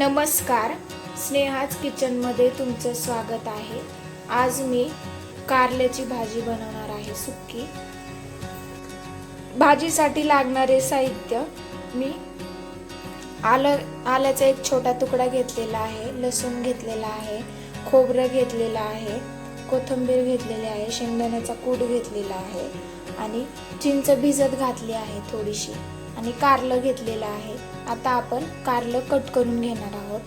नमस्कार. स्नेहाज किचनमध्ये तुमचं स्वागत आहे. आज मी कारल्याची भाजी बनवणार आहे सुक्की. भाजीसाठी लागणारे साहित्य मी आलं आल्याचा एक छोटा तुकडा घेतलेला आहे लसूण घेतलेला आहे खोबरं घेतलेलं आहे कोथिंबीर घेतलेली आहे शेंगदाण्याचा कूट घेतलेला आहे आणि चिंच भिजत घातली आहे थोडीशी. आणि कारलं घेतलेलं आहे. आता आपण कारलं कट करून घेणार आहोत.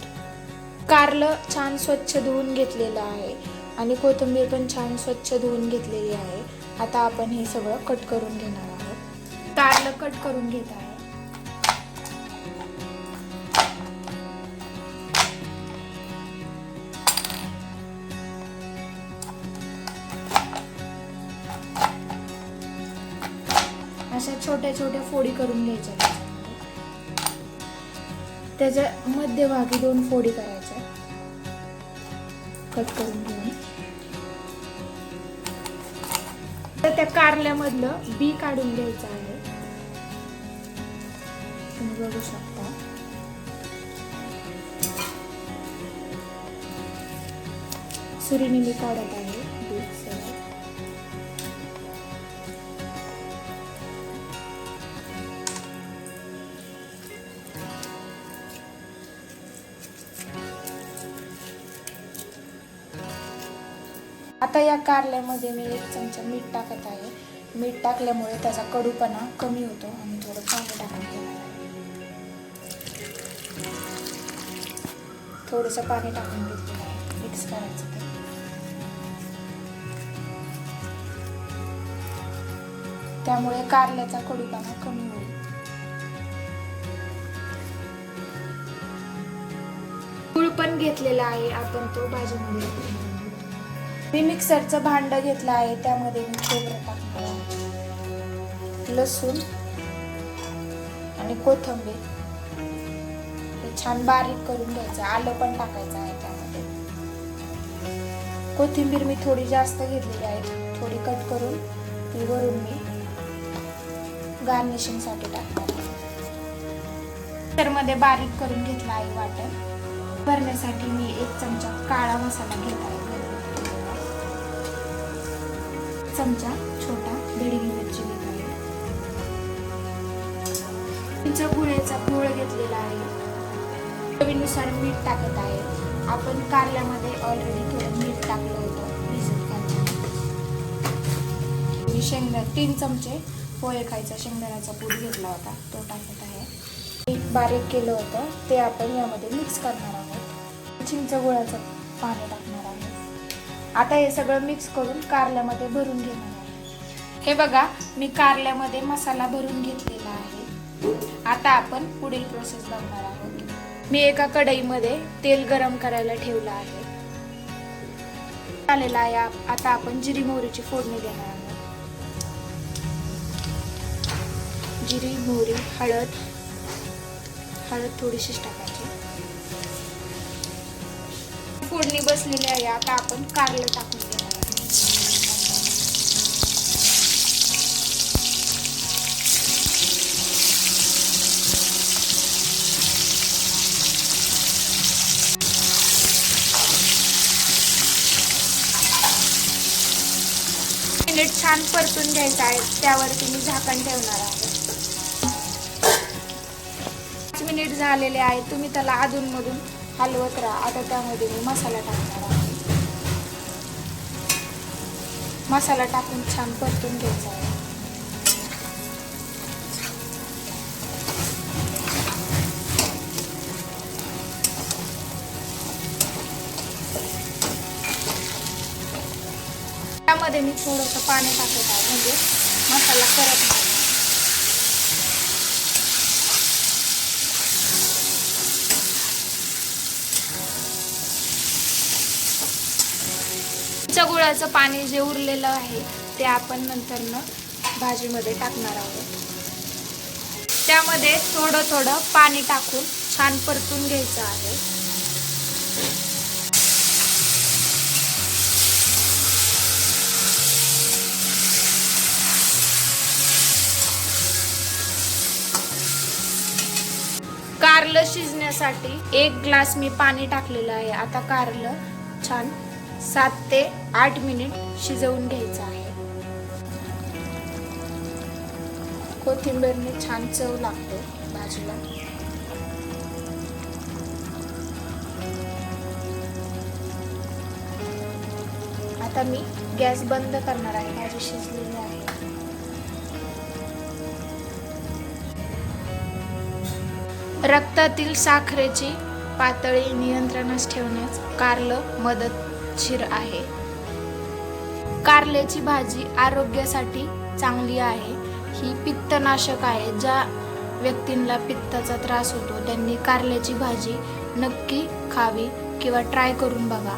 कारलं छान स्वच्छ धुवून घेतलेलं आहे. आणि कोथिंबीर पण छान स्वच्छ धुवून घेतलेली आहे. आता आपण हे सगळं कट करून घेणार आहोत. कारलं कट करून घेत आहे. अशा छोट्या छोट्या फोडी करून घ्यायच्या. त्याच्यामध्ये. त्याच्या मध्यभागी दोन फोडी करायच्या. कट करून घेऊन. तर त्या कारल्यामधलं बी काढून घ्यायचं आहे. तुम्ही बघू शकता. सुरीने मी काढत आहे. आता या कारल्यामध्ये मी एक चमचा मीठ टाकत आहे. मीठ टाकल्यामुळे त्याचा कडूपणा कमी होतो आणि थोडं पाणी टाकून घेणार थोडंसं पाणी टाकून घेतलेलं आहे. मिक्स करायचं ते. त्यामुळे कारल्याचा कडूपणा कमी होईल. गुळ पण घेतलेला आहे आपण तो भाजीमध्ये. मी मिक्सरचं भांडं घेतलं आहे त्यामध्ये मी खोबरं टाकतो लसूण आणि कोथिंबीर. हे छान बारीक करून घ्यायचं आलं पण टाकायचं आहे त्यामध्ये. कोथिंबीर मी थोडी जास्त घेतलेली आहे थोडी कट करून ती वरून मी गार्निशिंगसाठी टाकणार आहे. मिक्सरमध्ये बारीक करून घेतला आहे वाटण. भरण्यासाठी मी एक चमचा काळा मसाला घेत आहे. चमचा छोटा बेडगी मिरची घेत आहे. चिंच गुळ्याचा गुळ घेतलेला आहे. चवीनुसार मीठ टाकत आहे. आपण कारल्यामध्ये ऑलरेडी थोडं मीठ टाकलं होतं भिजत घालताना मी शेंगदा तीन चमचे पोहे खायचा शेंगदाण्याचा पूड घेतला होता तो टाकत आहे. मीठ बारीक केलं होतं ते आपण यामध्ये मिक्स करणार आहोत. चिंच गुळाचं पाणी टाकणार आता हे सगळं मिक्स करून कारल्यामध्ये भरून घेणार आहे. हे बघा मी कारल्यामध्ये मसाला भरून घेतलेला आहे. आता आपण पुढील प्रोसेस बघणार आहोत. मी एका कढईमध्ये तेल गरम करायला ठेवलं आहे. आलेला आहे आता आपण जिरी मोहरीची फोडणी देणार आहोत. जिरी मोहरी हळद. हळद थोडीशीच टाकायची. फोडणी बसलेली आहे आता आपण कारलं टाकून देणार मिनिट छान परतून घ्यायचं आहे त्यावरती मी झाकण ठेवणार आहे पाच मिनिट झालेले आहे तुम्ही त्याला अधूनमधून हलवत राहा. आता त्यामध्ये मी मसाला टाकणार आहे. मसाला टाकून छान परतून घ्यायचा आहे. त्यामध्ये मी थोडंसं पाणी टाकत आहे. म्हणजे मसाला करत नाही. गुळाचं पाणी जे उरलेलं आहे ते आपण नंतरनं भाजीमध्ये टाकणार आहोत. त्यामध्ये थोडं थोडं पाणी टाकून छान परतून घ्यायचं आहे. कारलं शिजण्यासाठी एक ग्लास मी पाणी टाकलेलं आहे. आता कारलं छान सात ते आठ मिनिट शिजवून घ्यायचं आहे. कोथिंबीरने छान चव लागते भाजीला आता मी गॅस बंद करणार आहे भाजी शिजलेली आहे. रक्तातील साखरेची पातळी नियंत्रणास ठेवण्यास कारलं मदत मदतशीर आहे. कारल्याची भाजी आरोग्यासाठी चांगली आहे. ही पित्तनाशक आहे ज्या व्यक्तींना पित्ताचा त्रास होतो त्यांनी कारल्याची भाजी नक्की खावी किंवा ट्राय करून बघा.